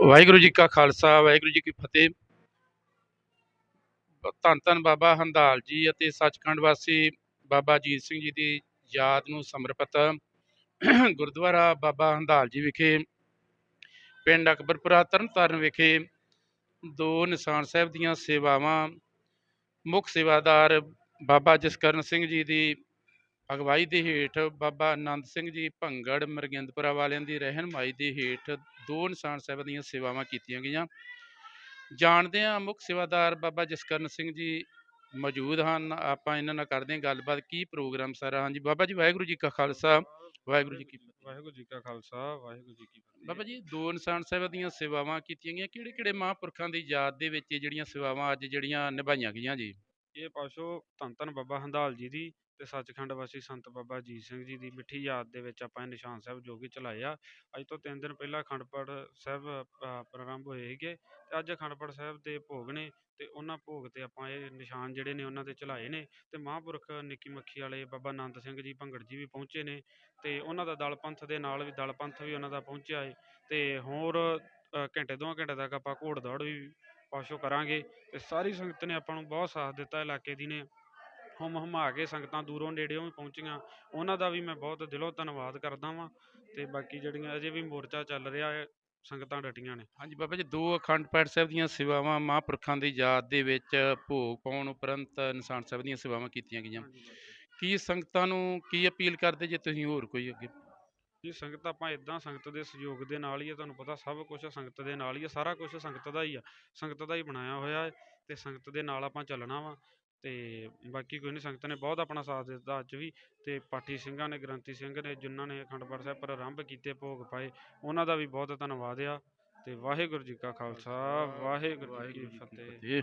ਵਾਹਿਗੁਰੂ ਜੀ ਕਾ ਖਾਲਸਾ, ਵਾਹਿਗੁਰੂ ਜੀ ਕੀ ਫਤਿਹ। ਧੰਨ ਧੰਨ ਬਾਬਾ ਹੰਦਾਲ ਜੀ ਅਤੇ ਸੱਚਖੰਡ ਵਾਸੀ ਬਾਬਾ ਅਜੀਤ ਸਿੰਘ ਜੀ ਦੀ ਯਾਦ ਨੂੰ ਸਮਰਪਿਤ ਗੁਰਦੁਆਰਾ ਬਾਬਾ ਹੰਦਾਲ ਜੀ ਵਿਖੇ, ਪਿੰਡ ਅਕਬਰਪੁਰਾ ਤਰਨਤਾਰਨ ਵਿਖੇ ਦੋ ਨਿਸ਼ਾਨ ਸਾਹਿਬ ਦੀਆਂ ਸੇਵਾਵਾਂ, ਮੁੱਖ ਸੇਵਾਦਾਰ ਬਾਬਾ ਜਸਕਰਨ ਸਿੰਘ ਜੀ ਦੀ ਅਗਵਾਈ ਦੇ ਹੇਠ ਬਾਬਾ ਆਨੰਦ ਸਿੰਘ ਜੀ ਭੰਗੜ ਮਰਗਿੰਦਪੁਰਾ ਵਾਲਿਆਂ ਦੀ ਰਹਿਨਮਾਈ ਦੇ ਹੇਠ ਦੋ ਨਿਸ਼ਾਨ ਸਾਹਿਬ ਦੀਆਂ ਸੇਵਾਵਾਂ ਕੀਤੀਆਂ ਗਈਆਂ। ਜਾਣਦੇ ਹਾਂ ਮੁੱਖ ਸੇਵਾਦਾਰ ਬਾਬਾ ਜਸਕਰਨ ਸਿੰਘ ਜੀ ਮੌਜੂਦ ਹਨ। ਆਪਾਂ ਇਹਨਾਂ ਨਾਲ ਕਰਦੇ ਹਾਂ ਗੱਲਬਾਤ। ਕੀ ਪ੍ਰੋਗਰਾਮ ਸਾਰਾ? ਹਾਂਜੀ ਬਾਬਾ ਜੀ, ਵਾਹਿਗੁਰੂ ਜੀ ਕਾ ਖਾਲਸਾ। ਵਾਹਿਗੁਰੂ ਜੀ ਕੀ ਫਤਿਹ। ਵਾਹਿਗੁਰੂ ਜੀ ਕਾ ਖਾਲਸਾ ਵਾਹਿਗੁਰੂ ਜੀ ਕੀ ਫਤਿਹ। ਬਾਬਾ ਜੀ ਦੋ ਨਿਸ਼ਾਨ ਸਾਹਿਬ ਦੀਆਂ ਸੇਵਾਵਾਂ ਕੀਤੀਆਂ ਗਈਆਂ ਕਿਹੜੇ ਕਿਹੜੇ ਮਹਾਂਪੁਰਖਾਂ ਦੀ ਯਾਦ ਦੇ ਵਿੱਚ ਇਹ ਜਿਹੜੀਆਂ ਸੇਵਾਵਾਂ ਅੱਜ ਜਿਹੜੀਆਂ ਨਿਭਾਈਆਂ ਗਈਆਂ ਜੀ? ਇਹ ਪਾਸ਼ੋ ਧੰਨ ਧੰਨ ਬਾਬਾ ਹੰਦਾਲ ਜੀ ਦੀ ਤੇ ਸੱਚਖੰਡ ਵਾਸੀ ਸੰਤ ਬਾਬਾ ਅਜੀਤ ਸਿੰਘ ਜੀ ਦੀ ਮਿੱਠੀ ਯਾਦ ਦੇ ਵਿੱਚ ਆਪਾਂ ਇਹ ਨਿਸ਼ਾਨ ਸਾਹਿਬ ਜੋ ਕਿ ਚਲਾਇਆ। ਅੱਜ ਤੋਂ 3 ਦਿਨ ਪਹਿਲਾਂ ਅਖੰਡ ਪਾਠ ਸਾਹਿਬ ਪ੍ਰਾਰੰਭ ਹੋਏ ਸੀਗੇ ਤੇ ਅੱਜ ਅਖੰਡ ਪਾਠ ਸਾਹਿਬ ਦੇ ਭੋਗ ਨੇ ਤੇ ਉਹਨਾਂ ਭੋਗ ਤੇ ਆਪਾਂ ਇਹ ਨਿਸ਼ਾਨ ਜਿਹੜੇ ਨੇ ਉਹਨਾਂ 'ਤੇ ਚਲਾਏ ਨੇ ਤੇ ਮਹਾਂਪੁਰਖ ਨਿੱਕੀ ਮੱਖੀ ਵਾਲੇ ਬਾਬਾ ਆਨੰਦ ਸਿੰਘ ਜੀ, ਭੰਗੜ ਜੀ ਵੀ ਪਹੁੰਚੇ ਨੇ ਤੇ ਉਹਨਾਂ ਦਾ ਦਲ ਪੰਥ ਦੇ ਨਾਲ ਵੀ ਦਲ ਪੰਥ ਵੀ ਉਹਨਾਂ ਦਾ ਪਹੁੰਚਿਆ ਏ ਤੇ ਹੋਰ ਘੰਟੇ ਦੋ ਘੰਟੇ ਤੱਕ ਆਪਾਂ ਘੋੜ ਦੌੜ ਵੀ ਪਾਸ਼ੋ ਕਰਾਂਗੇ ਤੇ ਸਾਰੀ ਸੰਗਤ ਨੇ ਆਪਾਂ ਨੂੰ ਬਹੁਤ ਸਾਥ ਦਿੱਤਾ ਇਲਾਕੇ ਦੀ ਨੇ। ਹੁਮ ਹਮਾ ਕੇ ਸੰਗਤਾਂ ਦੂਰੋਂ ਨੇੜਿਓਂ ਵੀ ਪਹੁੰਚੀਆਂ ਉਹਨਾਂ ਦਾ ਵੀ ਮੈਂ ਬਹੁਤ ਦਿਲੋਂ ਧੰਨਵਾਦ ਕਰਦਾ ਵਾਂ ਤੇ ਬਾਕੀ ਜਿਹੜੀਆਂ ਅਜੇ ਵੀ ਮੋਰਚਾ ਚੱਲ ਰਿਹਾ ਹੈ ਸੰਗਤਾਂ ਡਟੀਆਂ ਨੇ। ਹਾਂਜੀ ਬਾਬਾ ਜੀ ਦੋ ਅਖੰਡ ਪਾਠ ਸਾਹਿਬ ਦੀਆਂ ਸੇਵਾਵਾਂ ਮਹਾਂਪੁਰਖਾਂ ਦੀ ਯਾਦ ਦੇ ਵਿੱਚ ਭੋਗ ਪਾਉਣ ਉਪਰੰਤ ਨਿਸ਼ਾਨ ਸਾਹਿਬ ਦੀਆਂ ਸੇਵਾਵਾਂ ਕੀਤੀਆਂ ਗਈਆਂ। ਕੀ ਸੰਗਤਾਂ ਨੂੰ ਕੀ ਅਪੀਲ ਕਰਦੇ ਜੇ ਤੁਸੀਂ ਹੋਰ ਕੋਈ ਅੱਗੇ? ਜੀ ਸੰਗਤ ਆਪਾਂ ਇਦਾਂ ਸੰਗਤ ਦੇ ਸਹਿਯੋਗ ਦੇ ਨਾਲ ਹੀ ਆ ਤੁਹਾਨੂੰ ਪਤਾ ਸਭ ਕੁਝ ਸੰਗਤ ਦੇ ਨਾਲ ਹੀ ਆ ਸਾਰਾ ਕੁਝ ਸੰਗਤ ਦਾ ਹੀ ਆ ਸੰਗਤ ਦਾ ਹੀ ਬਣਾਇਆ ਹੋਇਆ ਹੈ ਅਤੇ ਸੰਗਤ ਦੇ ਨਾਲ ਆਪਾਂ ਚੱਲਣਾ ਵਾ ਅਤੇ ਬਾਕੀ ਕੋਈ ਨਹੀਂ ਸੰਗਤ ਨੇ ਬਹੁਤ ਆਪਣਾ ਸਾਥ ਦਿੱਤਾ ਅੱਜ ਵੀ ਅਤੇ ਪਾਠੀ ਸਿੰਘਾਂ ਨੇ ਗ੍ਰੰਥੀ ਸਿੰਘ ਨੇ ਜਿਨ੍ਹਾਂ ਨੇ ਅਖੰਡ ਪਾਠ ਸਾਹਿਬ ਪ੍ਰਾਰੰਭ ਕੀਤੇ ਭੋਗ ਪਾਏ ਉਹਨਾਂ ਦਾ ਵੀ ਬਹੁਤ ਧੰਨਵਾਦ ਆ ਤੇ ਵਾਹਿਗੁਰੂ ਜੀ ਕਾ ਖਾਲਸਾ ਵਾਹਿਗੁਰੂ ਜੀ ਕੀ ਫਤਿਹ। ਜੀ